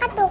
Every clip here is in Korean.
시켜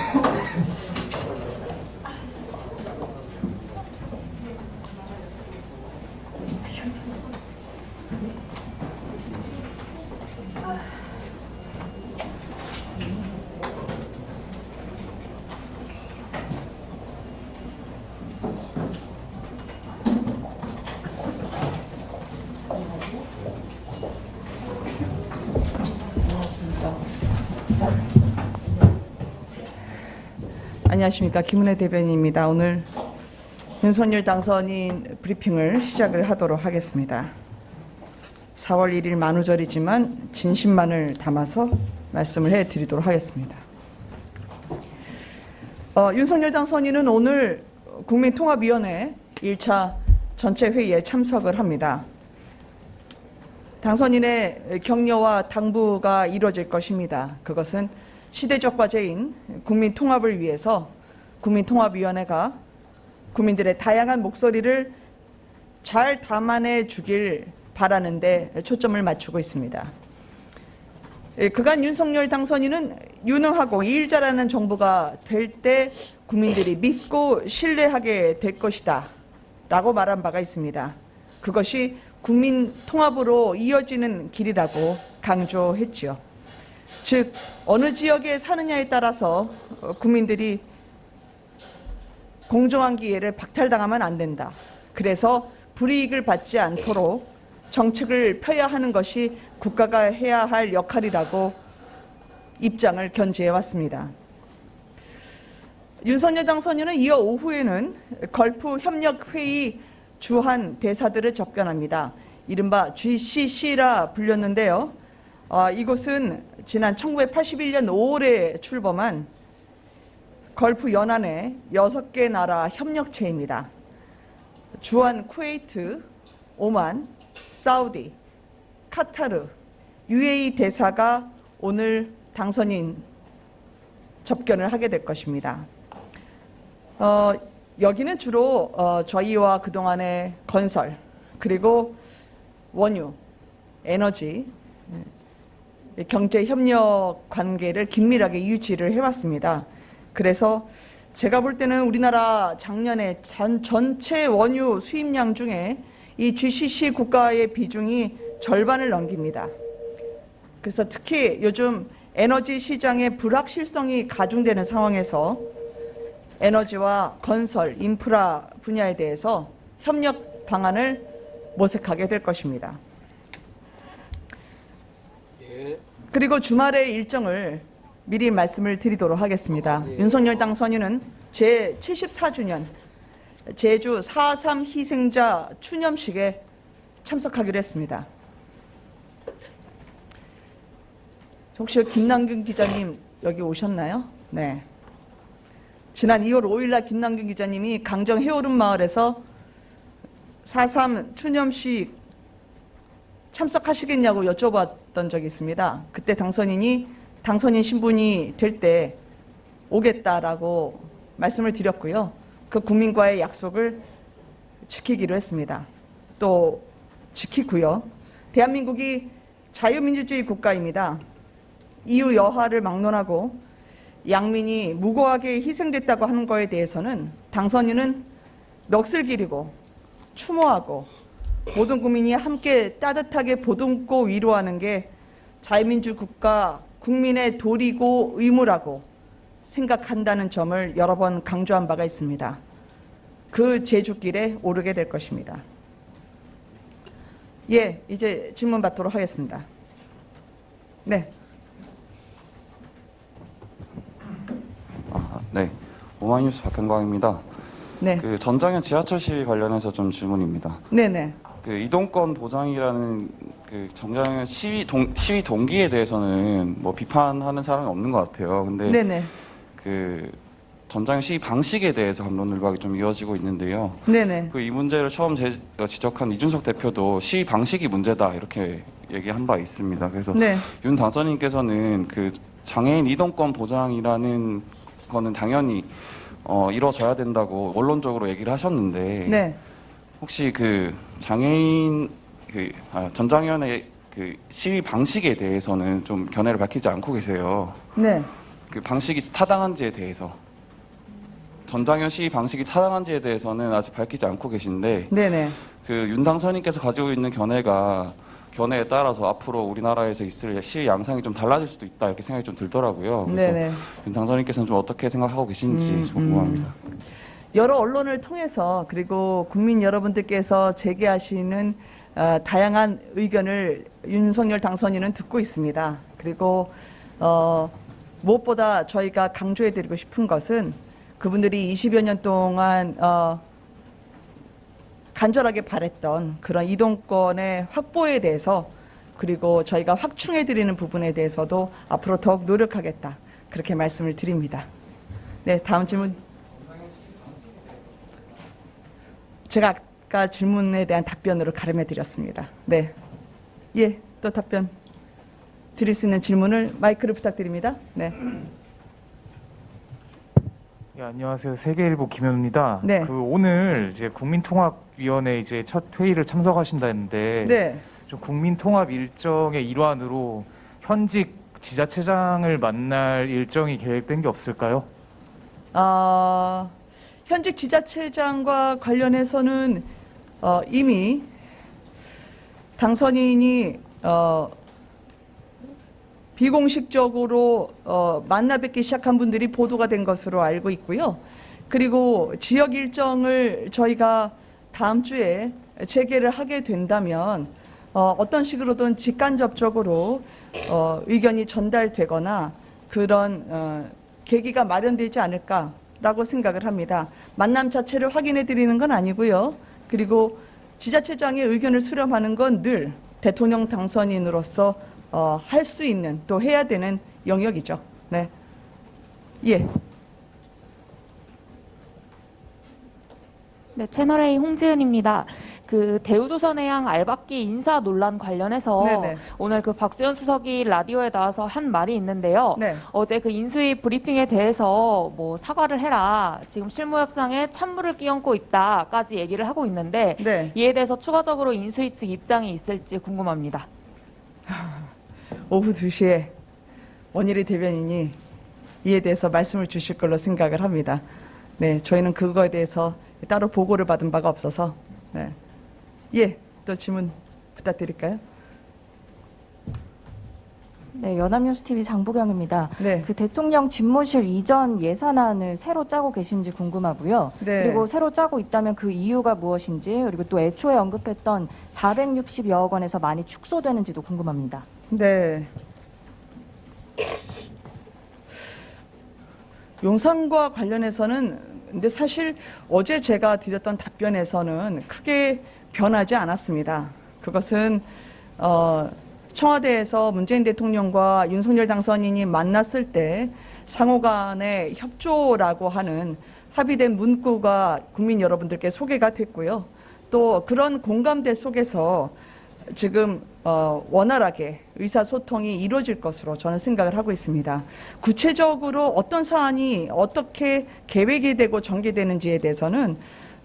안녕하십니까 김은혜 대변인입니다. 오늘 윤석열 당선인 브리핑을 시작을 하도록 하겠습니다. 4월 1일 만우절이지만 진심만을 담아서 말씀을 해드리도록 하겠습니다. 어, 윤석열 당선인은 오늘 국민통합위원회 1차 전체 회의에 참석을 합니다. 당선인의 격려와 당부가 이루어질 것입니다. 그것은 시대적 과제인 국민 통합을 위해서 국민통합위원회가 국민들의 다양한 목소리를 잘 담아내 주길 바라는데 초점을 맞추고 있습니다. 예, 그간 윤석열 당선인은 유능하고 일 잘하는 정부가 될 때 국민들이 믿고 신뢰하게 될 것이다 라고 말한 바가 있습니다. 그것이 국민 통합으로 이어지는 길이라고 강조했지요. 즉 어느 지역에 사느냐에 따라서 어, 국민들이 공정한 기회를 박탈당하면 안 된다. 그래서 불이익을 받지 않도록 정책을 펴야 하는 것이 국가가 해야 할 역할이라고 입장을 견지해 왔습니다. 윤석열 당선인은 이어 오후에는 걸프 협력 회의 주한 대사들을 접견합니다. 이른바 GCC라 불렸는데요. 어, 이곳은 지난 1981년 5월에 출범한 걸프 연안의 6개 나라 협력체입니다. 주한 쿠웨이트, 오만, 사우디, 카타르, UAE 대사가 오늘 당선인 접견을 하게 될 것입니다. 어, 여기는 주로 어, 저희와 그동안의 건설 그리고 원유, 에너지, 예, 경제 협력 관계를 긴밀하게 유지를 해왔습니다. 그래서 제가 볼 때는 우리나라 작년에 전, 전체 원유 수입량 중에 이 GCC 국가의 비중이 절반을 넘깁니다. 그래서 특히 요즘 에너지 시장의 불확실성이 가중되는 상황에서 에너지와 건설, 인프라 분야에 대해서 협력 방안을 모색하게 될 것입니다. 그리고 주말의 일정을 미리 말씀을 드리도록 하겠습니다. 윤석열 당선인은 제 74주년 제주 4.3 희생자 추념식에 참석하기로 했습니다. 혹시 김남균 기자님 여기 오셨나요? 네. 지난 2월 5일 날 김남균 기자님이 강정 해오름 마을에서 4.3 추념식 참석하시겠냐고 여쭤봤던 적이 있습니다. 그때 당선인이 당선인 신분이 될 때 오겠다라고 말씀을 드렸고요. 그 국민과의 약속을 지키기로 했습니다. 또 지키고요. 대한민국이 자유민주주의 국가입니다. 이유 여하를 막론하고 양민이 무고하게 희생됐다고 하는 거에 대해서는 당선인은 넋을 기리고 추모하고 모든 국민이 함께 따뜻하게 보듬고 위로하는 게 자유민주 국가 국민의 도리고 의무라고 생각한다는 점을 여러 번 강조한 바가 있습니다. 그 제주길에 오르게 될 것입니다. 예, 이제 질문 받도록 하겠습니다. 네. 아, 네. 오마이뉴스 박현광입니다. 네. 그 전장현 지하철 시위 관련해서 좀 질문입니다. 네네. 그 이동권 보장이라는 그 전장현 시위 동 시위 동기에 대해서는 뭐 비판하는 사람이 없는 것 같아요. 근데 네네. 그 전장현 시위 방식에 대해서 감론을박이 좀 이어지고 있는데요. 네네. 그 이 문제를 처음 제, 어, 지적한 이준석 대표도 시위 방식이 문제다 이렇게 얘기한 바 있습니다. 그래서 네. 윤 당선인께서는 그 장애인 이동권 보장이라는 거는 당연히 어, 이루어져야 된다고 원론적으로 얘기를 하셨는데 네. 혹시 그 장애인 그 아, 전장현의 그 시위 방식에 대해서는 좀 견해를 밝히지 않고 계세요. 네. 그 방식이 타당한지에 대해서 전장현 시위 방식이 타당한지에 대해서는 아직 밝히지 않고 계신데 네네. 그 윤 당선인께서 가지고 있는 견해가 견해에 따라서 앞으로 우리나라에서 있을 시위 양상이 좀 달라질 수도 있다 이렇게 생각이 좀 들더라고요. 그래서 네네. 윤 당선인께서는 좀 어떻게 생각하고 계신지 음, 좀 궁금합니다. 여러 언론을 통해서 그리고 국민 여러분들께서 제기하시는 어, 다양한 의견을 윤석열 당선인은 듣고 있습니다. 그리고 어, 무엇보다 저희가 강조해드리고 싶은 것은 그분들이 20여 년 동안 어, 간절하게 바랬던 그런 이동권의 확보에 대해서 그리고 저희가 확충해드리는 부분에 대해서도 앞으로 더욱 노력하겠다 그렇게 말씀을 드립니다. 네, 다음 질문. 제가 아까 질문에 대한 답변으로 가름해 드렸습니다. 네. 예, 또 답변 드릴 수 있는 질문을 마이크를 부탁드립니다. 네. 예, 안녕하세요. 세계일보 김현우입니다. 네. 그 오늘 이제 국민통합위원회 이제 첫 회의를 참석하신다는데 네. 좀 국민통합 일정의 일환으로 현직 지자체장을 만날 일정이 계획된 게 없을까요? 어, 현직 지자체장과 관련해서는 어, 이미 당선인이 어, 비공식적으로 어, 만나 뵙기 시작한 분들이 보도가 된 것으로 알고 있고요. 그리고 지역 일정을 저희가 다음 주에 재개를 하게 된다면 어, 어떤 식으로든 직간접적으로 어, 의견이 전달되거나 그런 어, 계기가 마련되지 않을까 라고 생각을 합니다. 만남 자체를 확인해 드리는 건 아니고요. 그리고 지자체장의 의견을 수렴하는 건 늘 대통령 당선인으로서 어, 할 수 있는 또 해야 되는 영역이죠. 네. 예. 네, 채널A 홍지은입니다. 그 대우조선해양 알박기 인사 논란 관련해서 네네. 오늘 그 박수현 수석이 라디오에 나와서 한 말이 있는데요. 네. 어제 그 인수위 브리핑에 대해서 뭐 사과를 해라. 지금 실무 협상에 찬물을 끼얹고 있다까지 얘기를 하고 있는데 네. 이에 대해서 추가적으로 인수위 측 입장이 있을지 궁금합니다. 오후 2시에 원일이 대변인이 이에 대해서 말씀을 주실 걸로 생각을 합니다. 네, 저희는 그거에 대해서 따로 보고를 받은 바가 없어서 네. 예, 또 질문 부탁드릴까요? 네, 연합뉴스TV 장보경입니다. 네. 그 대통령 집무실 이전 예산안을 새로 짜고 계신지 궁금하고요. 네. 그리고 새로 짜고 있다면 그 이유가 무엇인지 그리고 또 애초에 언급했던 460여억 원에서 많이 축소되는지도 궁금합니다. 네. 용산과 관련해서는 근데 사실 어제 제가 드렸던 답변에서는 크게 변하지 않았습니다. 그것은 어, 청와대에서 문재인 대통령과 윤석열 당선인이 만났을 때 상호 간의 협조라고 하는 합의된 문구가 국민 여러분들께 소개가 됐고요. 또 그런 공감대 속에서 지금 어, 원활하게 의사소통이 이루어질 것으로 저는 생각을 하고 있습니다. 구체적으로 어떤 사안이 어떻게 계획이 되고 전개되는지에 대해서는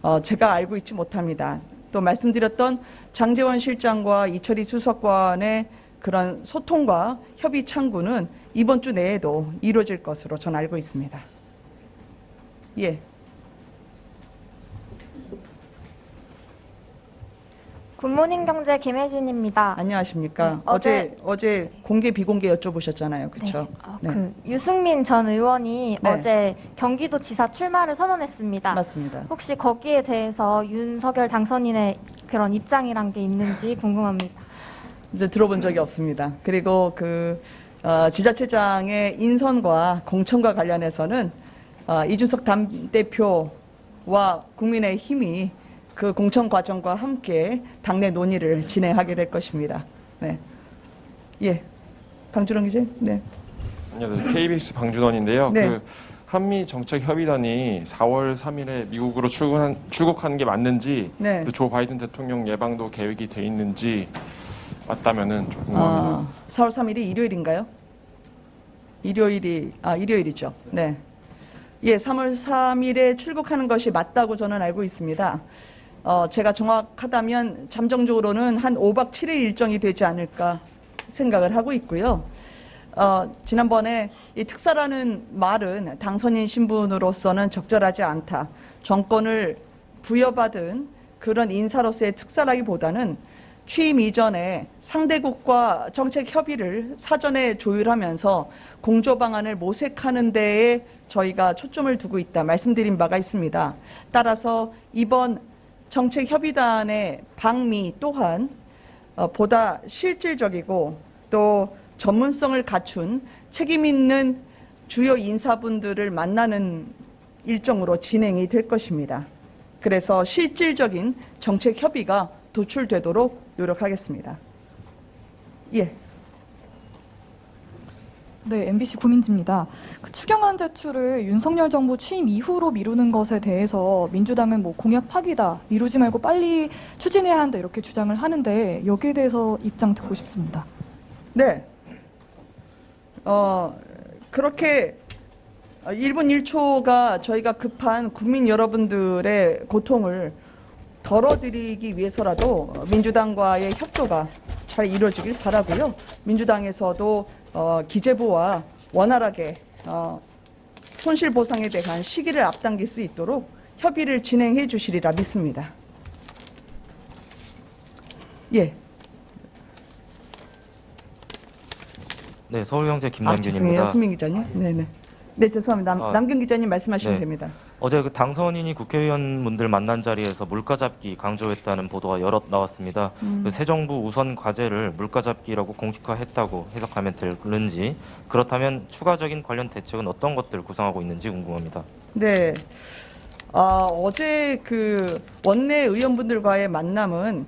어, 제가 알고 있지 못합니다. 또 말씀드렸던 장재원 실장과 이철희 수석관의 그런 소통과 협의 창구는 이번 주 내에도 이루어질 것으로 저는 알고 있습니다. 예. 굿모닝 경제 김혜진입니다. 안녕하십니까. 네, 어제 어제 공개 비공개 여쭤보셨잖아요. 그렇죠? 어, 네. 그 유승민 전 의원이 네. 어제 경기도 지사 출마를 선언했습니다. 맞습니다. 혹시 거기에 대해서 윤석열 당선인의 그런 입장이란 게 있는지 궁금합니다. 이제 들어본 적이 없습니다. 그리고 그 어, 지자체장의 인선과 공천과 관련해서는 어, 이준석 당 대표와 국민의 힘이 그 공천 과정과 함께 당내 논의를 진행하게 될 것입니다. 네. 예. 강주령 기자. 네. 안녕하세요. KBS 방준원인데요. 네. 그 한미 정책 협의단이 4월 3일에 미국으로 출국한, 출국하는 게 맞는지 네. 또조 바이든 대통령 예방도 계획이 돼 있는지 맞다면은 좀 궁금합니다. 어, 4월 3일이 일요일인가요? 일요일이 아 일요일이죠. 네. 예, 3월 3일에 출국하는 것이 맞다고 저는 알고 있습니다. 어, 제가 정확하다면 잠정적으로는 한 5박 7일 일정이 되지 않을까 생각을 하고 있고요. 어, 지난번에 이 특사라는 말은 당선인 신분으로서는 적절하지 않다. 정권을 부여받은 그런 인사로서의 특사라기보다는 취임 이전에 상대국과 정책 협의를 사전에 조율하면서 공조 방안을 모색하는 데에 저희가 초점을 두고 있다 말씀드린 바가 있습니다. 따라서 이번 정책 협의단의 방미 또한 어, 보다 실질적이고 또 전문성을 갖춘 책임 있는 주요 인사분들을 만나는 일정으로 진행이 될 것입니다. 그래서 실질적인 정책 협의가 도출되도록 노력하겠습니다. 예. 네, MBC 구민지입니다. 그 추경안 제출을 윤석열 정부 취임 이후로 미루는 것에 대해서 민주당은 뭐 공약 파기다, 미루지 말고 빨리 추진해야 한다 이렇게 주장을 하는데 여기에 대해서 입장 듣고 싶습니다. 네. 어, 그렇게 1분 1초가 저희가 급한 국민 여러분들의 고통을 덜어드리기 위해서라도 민주당과의 협조가 잘 이루어지길 바라고요. 민주당에서도 어, 기재부와 원활하게 어, 손실 보상에 대한 시기를 앞당길 수 있도록 협의를 진행해 주시리라 믿습니다. 예. 네, 서울경제 아, 김남균입니다. 죄송해요. 수민 기자님. 네네. 네, 죄송합니다. 남, 아, 남균 기자님 말씀하시면 네. 됩니다. 어제 그 당선인이 국회의원분들 만난 자리에서 물가 잡기 강조했다는 보도가 여럿 나왔습니다. 음. 그새 정부 우선 과제를 물가 잡기라고 공식화했다고 해석하면 되는지 그렇다면 추가적인 관련 대책은 어떤 것들 구상하고 있는지 궁금합니다. 네. 아, 어제 그 원내 의원분들과의 만남은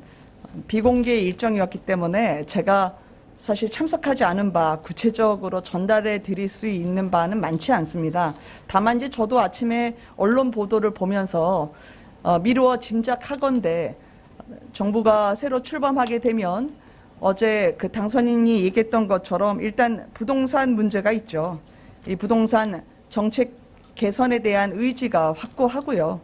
비공개 일정이었기 때문에 제가 사실 참석하지 않은 바 구체적으로 전달해 드릴 수 있는 바는 많지 않습니다. 다만 이제 저도 아침에 언론 보도를 보면서 어, 미루어 짐작하건대 정부가 새로 출범하게 되면 어제 그 당선인이 얘기했던 것처럼 일단 부동산 문제가 있죠. 이 부동산 정책 개선에 대한 의지가 확고하고요.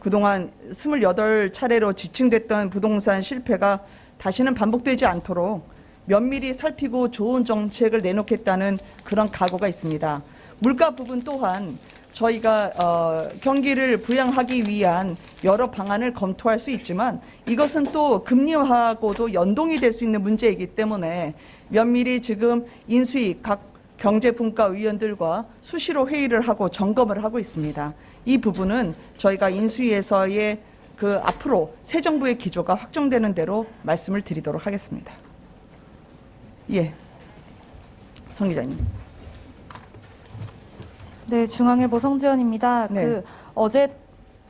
그동안 28차례로 지칭됐던 부동산 실패가 다시는 반복되지 않도록 면밀히 살피고 좋은 정책을 내놓겠다는 그런 각오가 있습니다. 물가 부분 또한 저희가 어, 경기를 부양하기 위한 여러 방안을 검토할 수 있지만 이것은 또 금리하고도 연동이 될 수 있는 문제이기 때문에 면밀히 지금 인수위 각 경제분과위원들과 수시로 회의를 하고 점검을 하고 있습니다. 이 부분은 저희가 인수위에서의 그 앞으로 새 정부의 기조가 확정되는 대로 말씀을 드리도록 하겠습니다. 예, 성 기자님. 네, 중앙일보 성지연입니다. 네. 그 어제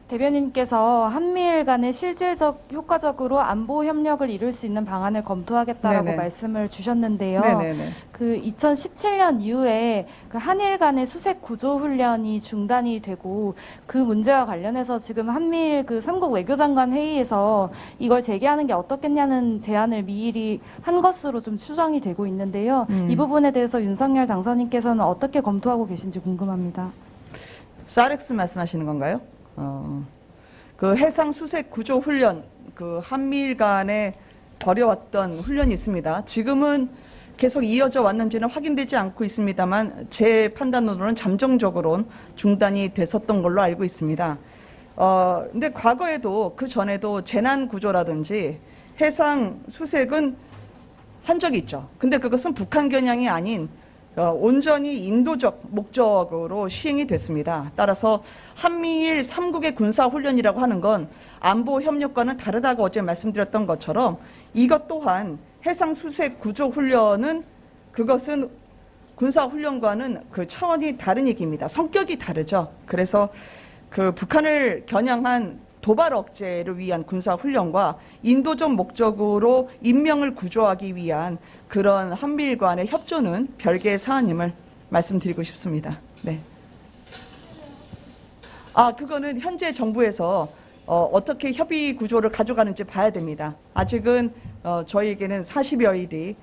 대변인께서 한미일 간의 실질적 효과적으로 안보 협력을 이룰 수 있는 방안을 검토하겠다라고 네네. 말씀을 주셨는데요. 네네네. 그 2017년 이후에 그 한일 간의 수색 구조 훈련이 중단이 되고 그 문제와 관련해서 지금 한미일 그 삼국 외교장관 회의에서 이걸 재개하는 게 어떻겠냐는 제안을 미일이 한 것으로 좀 추정이 되고 있는데요. 음. 이 부분에 대해서 윤석열 당선인께서는 어떻게 검토하고 계신지 궁금합니다. 사렉스 말씀하시는 건가요? 어, 그 해상 수색 구조 훈련, 그 한미일 간에 벌여왔던 훈련이 있습니다. 지금은 계속 이어져 왔는지는 확인되지 않고 있습니다만 제 판단으로는 잠정적으로는 중단이 됐었던 걸로 알고 있습니다. 어, 근데 과거에도 그 전에도 재난 구조라든지 해상 수색은 한 적이 있죠. 근데 그것은 북한 겨냥이 아닌 어, 온전히 인도적 목적으로 시행이 됐습니다. 따라서 한미일 삼국의 군사 훈련이라고 하는 건 안보 협력과는 다르다고 어제 말씀드렸던 것처럼 이것 또한 해상 수색 구조 훈련은 그것은 군사 훈련과는 그 차원이 다른 얘기입니다. 성격이 다르죠. 그래서 그 북한을 겨냥한 도발 억제를 위한 군사 훈련과 인도적 목적으로 인명을 구조하기 위한 그런 한미일 간의 협조는 별개의 사안임을 말씀드리고 싶습니다. 네. 아, 그거는 현재 정부에서 어, 어떻게 협의 구조를 가져가는지 봐야 됩니다. 아직은 어, 저희에게는 40여 일이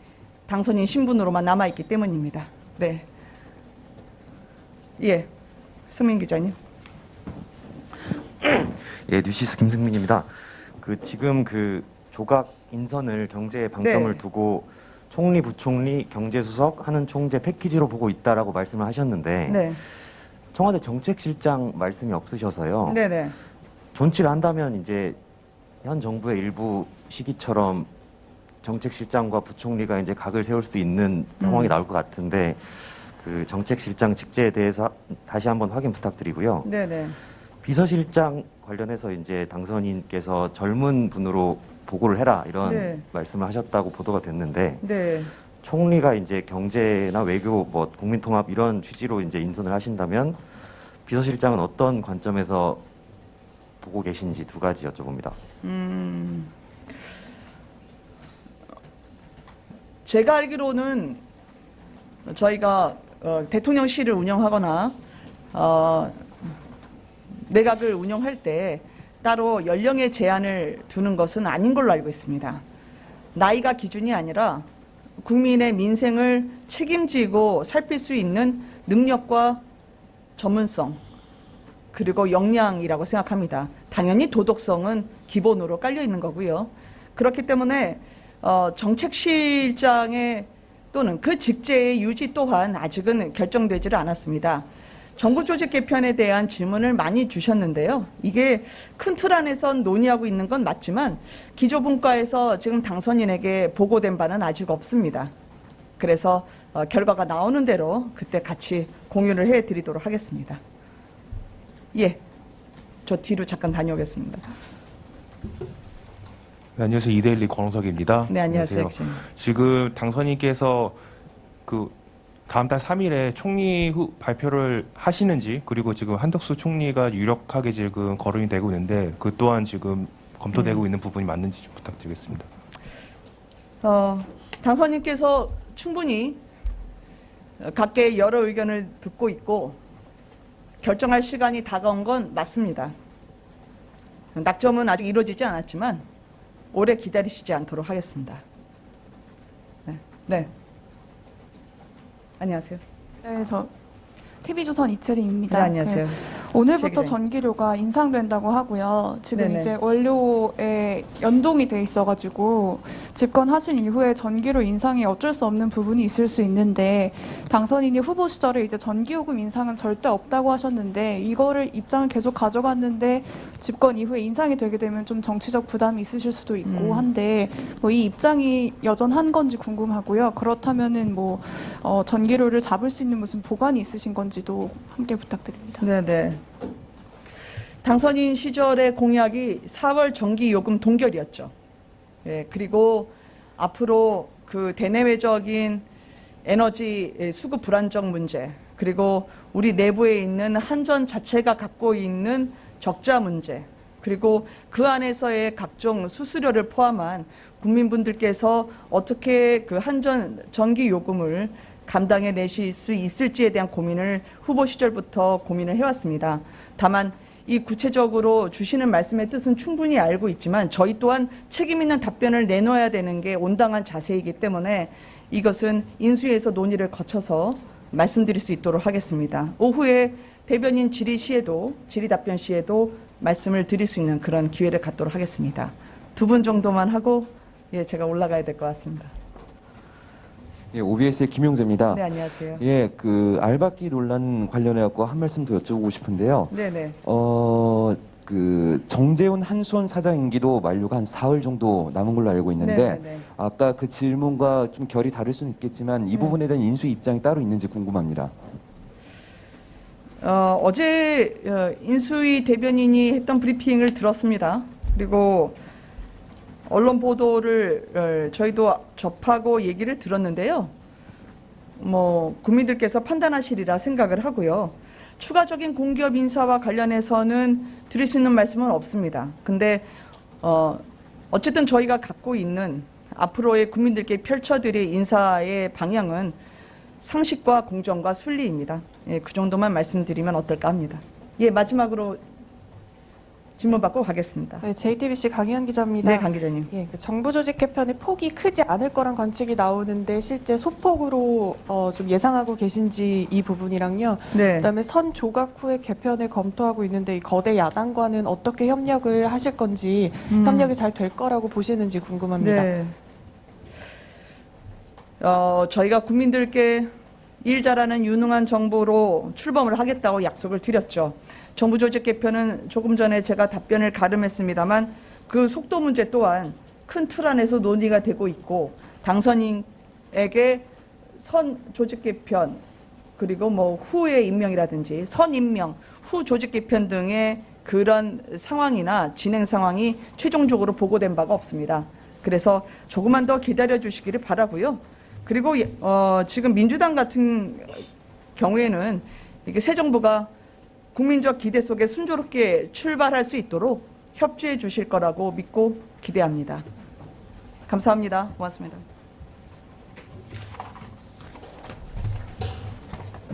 당선인 신분으로만 남아있기 때문입니다. 네. 예. 승민 기자님. 예, 뉴시스 김승민입니다. 그 지금 그 조각 인선을 경제에 방점을 네. 두고 총리, 부총리, 경제수석 하는 총재 패키지로 보고 있다라고 말씀을 하셨는데 네. 청와대 정책실장 말씀이 없으셔서요. 네네. 존치를 한다면 이제 현 정부의 일부 시기처럼 정책실장과 부총리가 이제 각을 세울 수 있는 상황이 음. 나올 것 같은데 그 정책실장 직제에 대해서 다시 한번 확인 부탁드리고요. 네네. 비서실장 관련해서 이제 당선인께서 젊은 분으로 보고를 해라 이런 네. 말씀을 하셨다고 보도가 됐는데 네. 총리가 이제 경제나 외교 뭐 국민통합 이런 취지로 이제 인선을 하신다면 비서실장은 어떤 관점에서 보고 계신지 두 가지 여쭤봅니다. 음, 제가 알기로는 저희가 어, 대통령실을 운영하거나 어, 내각을 운영할 때 따로 연령의 제한을 두는 것은 아닌 걸로 알고 있습니다. 나이가 기준이 아니라 국민의 민생을 책임지고 살필 수 있는 능력과 전문성 그리고 역량이라고 생각합니다. 당연히 도덕성은 기본으로 깔려 있는 거고요. 그렇기 때문에 어, 정책실장의 또는 그 직제의 유지 또한 아직은 결정되지를 않았습니다. 정부 조직 개편에 대한 질문을 많이 주셨는데요. 이게 큰 틀 안에선 논의하고 있는 건 맞지만 기조분과에서 지금 당선인에게 보고된 바는 아직 없습니다. 그래서 어, 결과가 나오는 대로 그때 같이 공유를 해드리도록 하겠습니다. 예, 저 뒤로 잠깐 다녀오겠습니다. 네, 안녕하세요. 이데일리 권홍석입니다. 네, 안녕하세요. 기자님. 지금 당선인께서 그 다음 달 3일에 총리 후 발표를 하시는지 그리고 지금 한덕수 총리가 유력하게 지금 거론이 되고 있는데 그 또한 지금 검토되고 음. 있는 부분이 맞는지 좀 부탁드리겠습니다. 어, 당선인께서 충분히 각계의 여러 의견을 듣고 있고 결정할 시간이 다가온 건 맞습니다. 낙점은 아직 이루어지지 않았지만 오래 기다리시지 않도록 하겠습니다. 네. 네. 안녕하세요. 네, 저 TV조선 이채리입니다. 네, 안녕하세요. 네, 오늘부터. 전기료가 인상된다고 하고요. 지금 네네. 이제 원료에 연동이 돼 있어가지고 집권하신 이후에 전기료 인상이 어쩔 수 없는 부분이 있을 수 있는데 당선인이 후보 시절에 이제 전기요금 인상은 절대 없다고 하셨는데 이거를 입장을 계속 가져갔는데 집권 이후에 인상이 되게 되면 좀 정치적 부담이 있으실 수도 있고 음. 한데 뭐 이 입장이 여전한 건지 궁금하고요. 그렇다면은 뭐 어, 전기료를 잡을 수 있는 무슨 보관이 있으신 건지도 함께 부탁드립니다. 네네. 당선인 시절의 공약이 4월 전기 요금 동결이었죠. 예, 그리고 앞으로 그 대내외적인 에너지 수급 불안정 문제, 그리고 우리 내부에 있는 한전 자체가 갖고 있는 적자 문제, 그리고 그 안에서의 각종 수수료를 포함한 국민분들께서 어떻게 그 한전 전기 요금을 감당해 내실 수 있을지에 대한 고민을 후보 시절부터 고민을 해왔습니다. 다만 이 구체적으로 주시는 말씀의 뜻은 충분히 알고 있지만 저희 또한 책임 있는 답변을 내놓아야 되는 게 온당한 자세이기 때문에 이것은 인수위에서 논의를 거쳐서 말씀드릴 수 있도록 하겠습니다. 오후에 대변인 질의 시에도 질의 답변 시에도 말씀을 드릴 수 있는 그런 기회를 갖도록 하겠습니다. 두 분 정도만 하고 예, 제가 올라가야 될 것 같습니다. 예, OBS의 김용재입니다. 네, 안녕하세요. 예, 그 알박기 논란 관련해 갖고 한 말씀 더 여쭤보고 싶은데요. 네, 네. 어, 그 정재훈 한수원 사장 임기도 만료가 한 사흘 정도 남은 걸로 알고 있는데 네, 네, 네. 아까 그 질문과 좀 결이 다를 수는 있겠지만 이 네. 부분에 대한 인수 입장이 따로 있는지 궁금합니다. 어, 어제 어, 인수위 대변인이 했던 브리핑을 들었습니다. 그리고 언론 보도를 어, 저희도 접하고 얘기를 들었는데요. 뭐 국민들께서 판단하시리라 생각을 하고요. 추가적인 공기업 인사와 관련해서는 드릴 수 있는 말씀은 없습니다. 근데 어, 어쨌든 저희가 갖고 있는 앞으로의 국민들께 펼쳐드릴 인사의 방향은 상식과 공정과 순리입니다. 예, 그 정도만 말씀드리면 어떨까 합니다. 예, 마지막으로 질문 받고 가겠습니다. 네, JTBC 강희연 기자입니다. 네, 강 기자님. 예, 그 정부 조직 개편의 폭이 크지 않을 거란 관측이 나오는데 실제 소폭으로 어, 좀 예상하고 계신지 이 부분이랑요. 네. 그다음에 선 조각 후의 개편을 검토하고 있는데 이 거대 야당과는 어떻게 협력을 하실 건지 음. 협력이 잘 될 거라고 보시는지 궁금합니다. 네. 어, 저희가 국민들께 일 잘하는 유능한 정부로 출범을 하겠다고 약속을 드렸죠. 정부 조직 개편은 조금 전에 제가 답변을 가름했습니다만 그 속도 문제 또한 큰 틀 안에서 논의가 되고 있고 당선인에게 선 조직 개편 그리고 뭐 후의 임명이라든지 선 임명, 후 조직 개편 등의 그런 상황이나 진행 상황이 최종적으로 보고된 바가 없습니다. 그래서 조금만 더 기다려 주시기를 바라고요. 그리고 예- 어, 지금 민주당 같은 경우에는 이게 새 정부가 국민적 기대 속에 순조롭게 출발할 수 있도록 협조해 주실 거라고 믿고 기대합니다. 감사합니다. 고맙습니다.